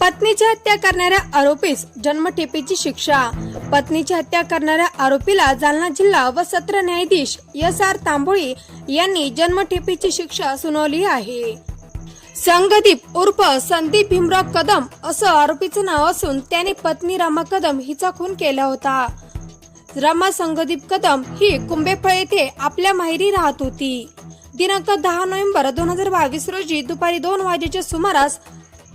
पत्नीची हत्या करणाऱ्या आरोपीस जन्मठेपेची शिक्षा. पत्नीची हत्या करणाऱ्या आरोपीला जालना जिल्हा व सत्र न्यायाधीश एस आर तांबोळी यांनी जन्मठेपेची शिक्षा सुनावली आहे. संगदीप उर्फ संदीप भीमराव कदम असं आरोपीचं नाव असून त्याने पत्नी रामा कदम हिचा खून केला होता. रमा संगदीप कदम ही कुंभेफळ येथे आपल्या माहेरी राहत होती. दिनांक दहा नोव्हेंबर दोन हजार बावीस रोजी दुपारी दोन वाजेच्या सुमारास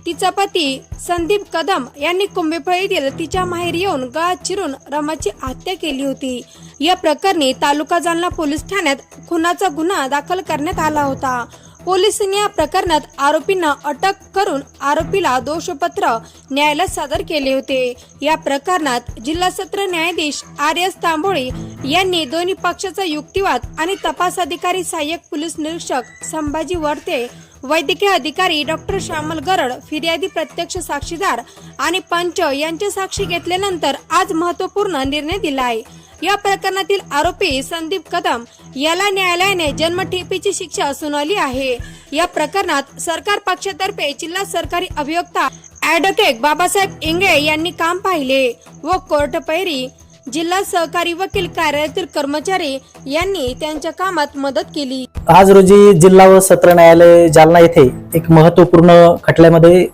तिचा पती संदीप कदम यांनी कुंभेफळ येथील तिच्या माहेर येऊन गळा चिरून रमाची हत्या केली होती. या प्रकरणी तालुका जालना पोलीस ठाण्यात खुनाचा गुन्हा दाखल करण्यात आला होता. पोलिसांनी या प्रकरणात आरोपींना अटक करून आरोपीला दोषपत्र न्यायालयात सादर केले होते. या प्रकरणात जिल्हा सत्र न्यायाधीश आर एस तांबोळी यांनी दोन्ही पक्षाचा युक्तिवाद आणि तपास अधिकारी सहाय्यक पोलीस निरीक्षक संभाजी वर्ते वैद्यकीय अधिकारी डॉक्टर श्यामल गरड फिर्यादी प्रत्यक्ष साक्षीदार आणि पंच यांच्या साक्षी घेतल्यानंतर आज महत्त्वपूर्ण निर्णय दिला आहे. या प्रकरणातील आरोपी संदीप कदम याला न्यायालयाने जन्मठेपीची शिक्षा सुनावली आहे. या प्रकरणात सरकार पक्षातर्फे जिल्हा सरकारी अभियोक्ता ऍडव्होकेट बाबासाहेब इंगळे यांनी काम पाहिले व कोर्ट पैरी जिल्हा सहकारी वकील कार्यालयातील कर्मचारी यांनी त्यांच्या कामात मदत केली. आज रोजी जिल्हा व सत्र न्यायालय जालना येथे एक महत्त्वपूर्ण खटल्यामध्ये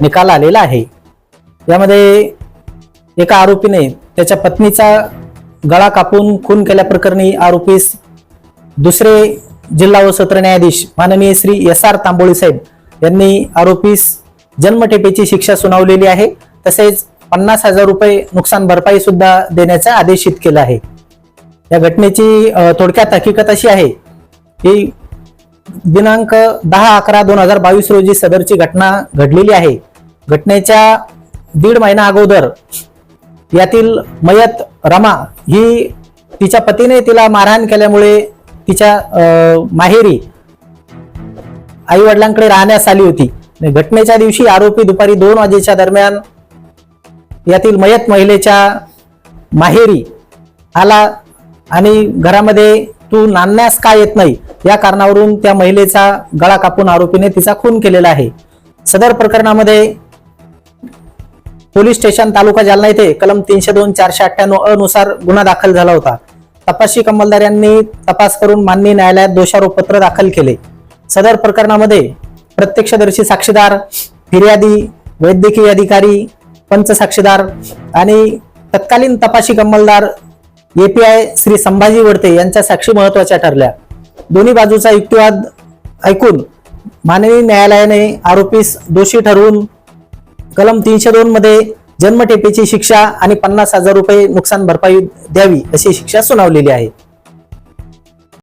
निकाल आलेला आहे. यामध्ये एका आरोपीने त्याच्या पत्नीचा गळा कापून खून केल्याप्रकरणी आरोपीस दुसरे जिल्हा व सत्र न्यायाधीश माननीय श्री एस आर तांबोळी साहेब यांनी आरोपीस जन्मठेपेची शिक्षा सुनावलेली आहे. तसेच पन्नास हजार रुपये नुकसान भरपाई सुद्धा देण्याचा आदेशित केला आहे. या घटनेची थोडक्यात हकीकत अशी आहे की दिनांक दहा अकरा दोन हजार बावीस रोजी सदरची घटना घडलेली आहे. घटनेच्या दीड महिना अगोदर यातील मयत रमा ही तिच्या पतीने तिला मारहाण केल्यामुळे तिच्या माहेरी आई वडिलांकडे राहण्यास आली होती. घटनेच्या दिवशी आरोपी दुपारी दोन वाजेच्या दरम्यान यातील मयत महिलेच्या माहेरी आला आणि घरामध्ये तू नांदण्यास का येत नाही? या कारणावरून त्या महिलेचा गळा कापून आरोपीने तिचा खून केलेला आहे. सदर प्रकरणामध्ये पोलीस स्टेशन तालुका जालना येथे कलम तीनशे दोन चारशे अठ्ठ्याण्णव अनुसार गुन्हा दाखल झाला होता. तपासी कंपलदार यांनी तपास करून माननीय न्यायालयात दोषारोपपत्र दाखल केले. सदर प्रकरणामध्ये प्रत्यक्षदर्शी साक्षीदार फिर्यादी वैद्यकीय अधिकारी पंच साक्षीदार आणि तत्कालीन तपाशी कंपलदार एपीआय श्री संभाजी वडते यांच्या साक्षी महत्त्वाच्या ठरल्या. दोन्ही बाजूचा युक्तिवाद ऐकून माननीय न्यायालयाने आरोपीस दोषी ठरवून कलम तीनशे दोन मध्ये जन्मठेपेची शिक्षा आणि पन्नास हजार रुपये नुकसान भरपाई द्यावी अशी शिक्षा सुनावलेली आहे.